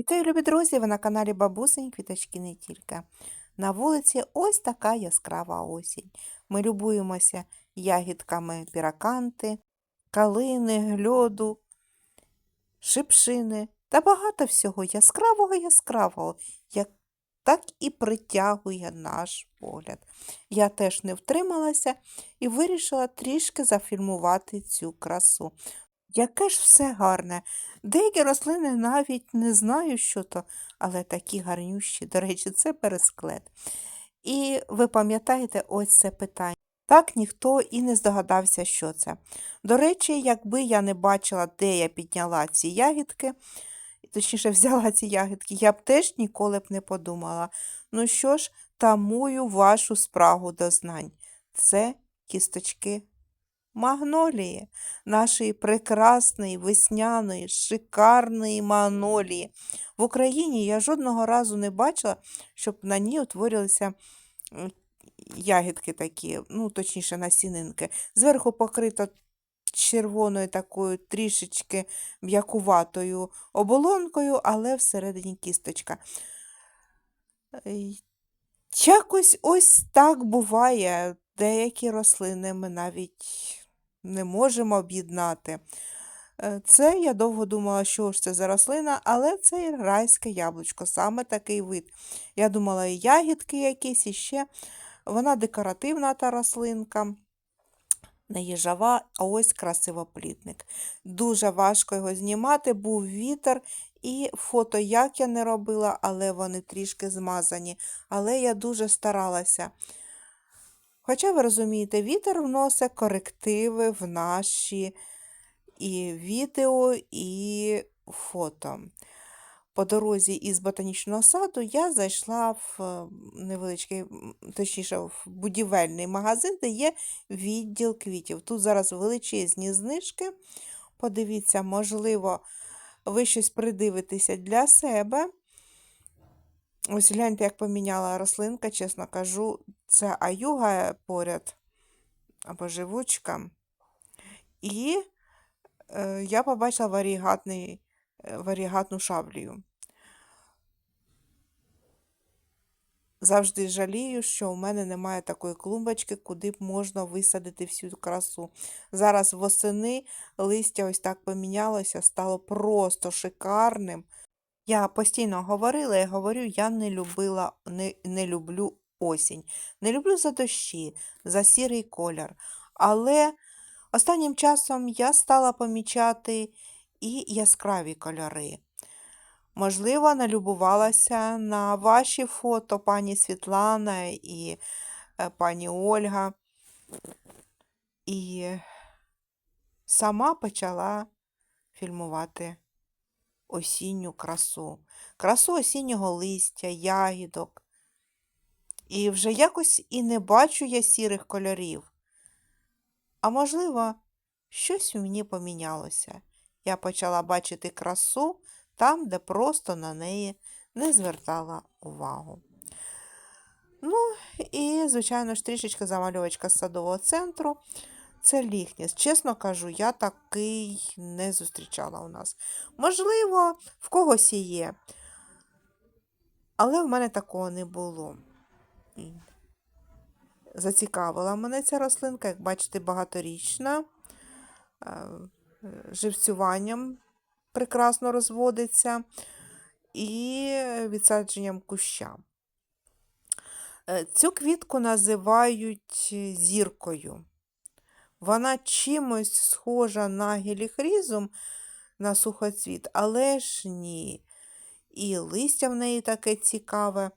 Вітаю, любі друзі! Ви на каналі Бабусині Квіточки не тільки. На вулиці ось така яскрава осінь. Ми любуємося ягідками піраканти, калини, льоду, шипшини та багато всього яскравого яскравого, як так і притягує наш погляд. Я теж не втрималася і вирішила трішки зафільмувати цю красу. Яке ж все гарне. Деякі рослини навіть не знаю, що то, але такі гарнющі. До речі, це пересклет. І ви пам'ятаєте ось це питання. Так ніхто і не здогадався, що це. До речі, якби я не бачила, де я підняла ці ягідки, точніше, взяла ці ягідки, я б теж ніколи б не подумала. Ну що ж, тамую вашу спрагу до знань. Це кісточки магнолії, нашої прекрасної, весняної, шикарної магнолії. В Україні я жодного разу не бачила, щоб на ній утворилися ягідки такі, ну, точніше, насінинки. Зверху покрито червоною такою трішечки м'якуватою оболонкою, але всередині кісточка. Якось ось так буває. Деякі рослини ми навіть не можемо об'єднати. Е, Це я довго думала, що ж це за рослина, але це райське яблучко, саме такий вид. Я думала, і ягідки якісь іще. Вона декоративна та рослинка, не їжава, а ось красивоплідник. Дуже важко його знімати, був вітер, і фото як я не робила, але вони трішки змазані. Але я дуже старалася. Хоча, ви розумієте, вітер вносить корективи в наші і відео, і фото. По дорозі із ботанічного саду я зайшла в е, невеличкий, точніше, в будівельний магазин, де є відділ квітів. Тут зараз величезні знижки. Подивіться, можливо, ви щось придивитеся для себе. Ось гляньте, як поміняла рослинка, чесно кажу, це аюга поряд або живучка. І е, я побачила варігатний, е, варігатну шаблію. Завжди жалію, що у мене немає такої клумбочки, куди б можна висадити всю красу. Зараз восени листя ось так помінялося, стало просто шикарним. Я постійно говорила і говорю, я не любила, не, не люблю осінь. Не люблю за дощі, за сірий колір. Але останнім часом я стала помічати і яскраві кольори. Можливо, налюбувалася на ваші фото пані Світлана і е, пані Ольга. І сама почала фільмувати осінню красу. Красу осіннього листя, ягідок. І вже якось і не бачу я сірих кольорів. А можливо, щось у мені помінялося. Я почала бачити красу там, де просто на неї не звертала увагу. Ну, і, звичайно ж, трішечка замальовочка з садового центру. Це ліхніс. Чесно кажу, я такий не зустрічала у нас. Можливо, в когось і є. Але в мене такого не було. Зацікавила мене ця рослинка, як бачите, багаторічна, е, живцюванням прекрасно розводиться і відсадженням куща. Е, Цю квітку називають зіркою. Вона чимось схожа на геліхрізум, на сухоцвіт, але ж ні. І листя в неї таке цікаве.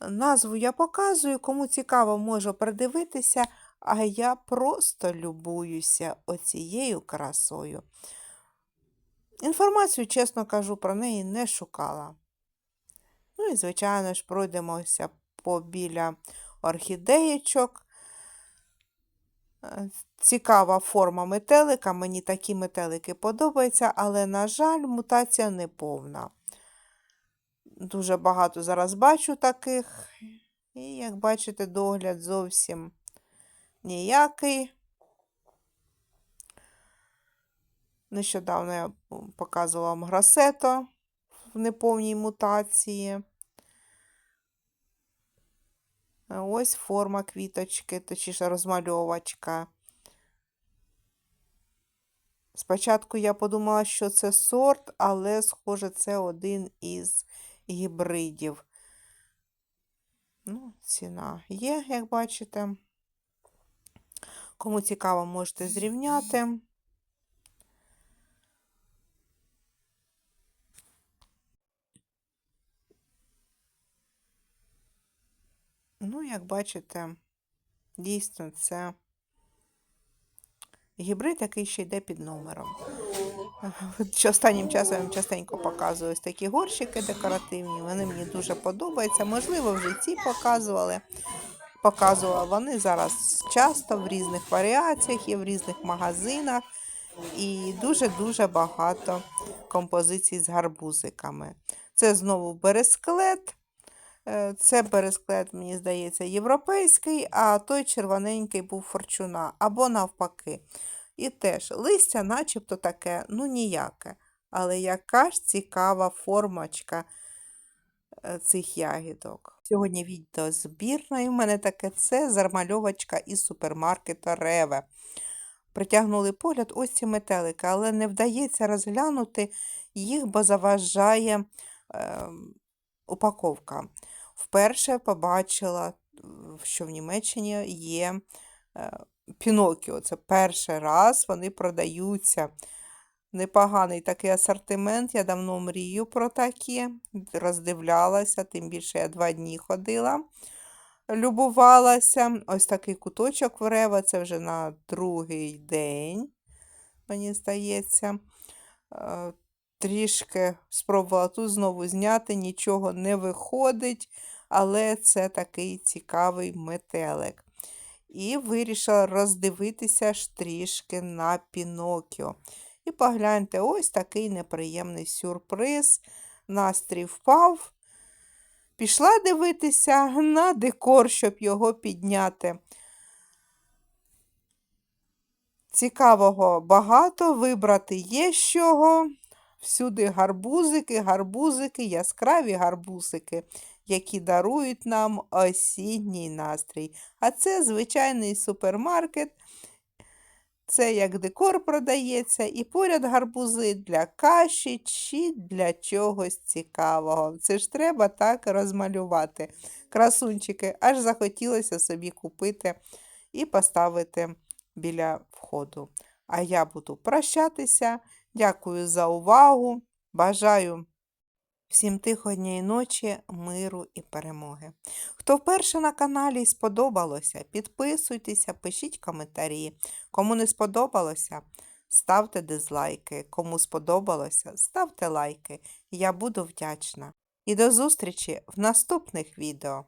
Назву я показую, кому цікаво, можу придивитися, а я просто любуюся оцією красою. Інформацію, чесно кажу, про неї не шукала. Ну і, звичайно ж, пройдемося побіля орхідеєчок. Е, Цікава форма метелика, мені такі метелики подобаються, але, на жаль, мутація не повна. Дуже багато зараз бачу таких. І, як бачите, догляд зовсім ніякий. Нещодавно я показувала вам грасето в неповній мутації. А Ось форма квіточки, точніше розмальовочка. Спочатку я подумала, що це сорт, але, схоже, це один із гібридів. Ну, ціна є, як бачите. Кому цікаво, можете зрівняти. Ну, як бачите, дійсно це гібрид, який ще йде під номером. От Останнім часом я частенько показую ось такі горщики декоративні. Вони мені дуже подобаються. Можливо, вже ці показували. Показувала вони зараз часто в різних варіаціях, є в різних магазинах. І дуже-дуже багато композицій з гарбузиками. Це знову бересклет. Е, Це бересклет, мені здається, європейський, а той червоненький був форчуна, або навпаки. І теж листя начебто таке, ну ніяке. Але яка ж цікава формочка е, цих ягідок. Сьогодні відео збірної в мене таке це зармальовочка із супермаркета Реве. Притягнули погляд ось ці метелики, але не вдається розглянути їх, бо заважає е, упаковка. Вперше побачила, що в Німеччині є е, Пінокіо. Це перший раз вони продаються. Непоганий такий асортимент. Я давно мрію про такі. Роздивлялася, тим більше я два дні ходила, любувалася. Ось такий куточок в це вже на другий день, мені здається. Е, Трішки спробувала тут знову зняти, нічого не виходить, але це такий цікавий метелик. І вирішила роздивитися ж трішки на Пінокіо. І погляньте, ось такий неприємний сюрприз. Настрій впав. Пішла дивитися на декор, щоб його підняти. Цікавого багато, вибрати є з чого. Всюди гарбузики, гарбузики, яскраві гарбузики, які дарують нам осінній настрій. А це звичайний супермаркет. Це як декор продається, і поряд гарбузи для каші чи для чогось цікавого. Це ж треба так розмалювати. Красунчики, аж захотілося собі купити і поставити біля входу. А я буду прощатися. Дякую за увагу. Бажаю всім тихої ночі, миру і перемоги. Хто вперше на каналі сподобалося, підписуйтеся, пишіть коментарі. Кому не сподобалося, ставте дизлайки. Кому сподобалося, ставте лайки. Я буду вдячна. І до зустрічі в наступних відео.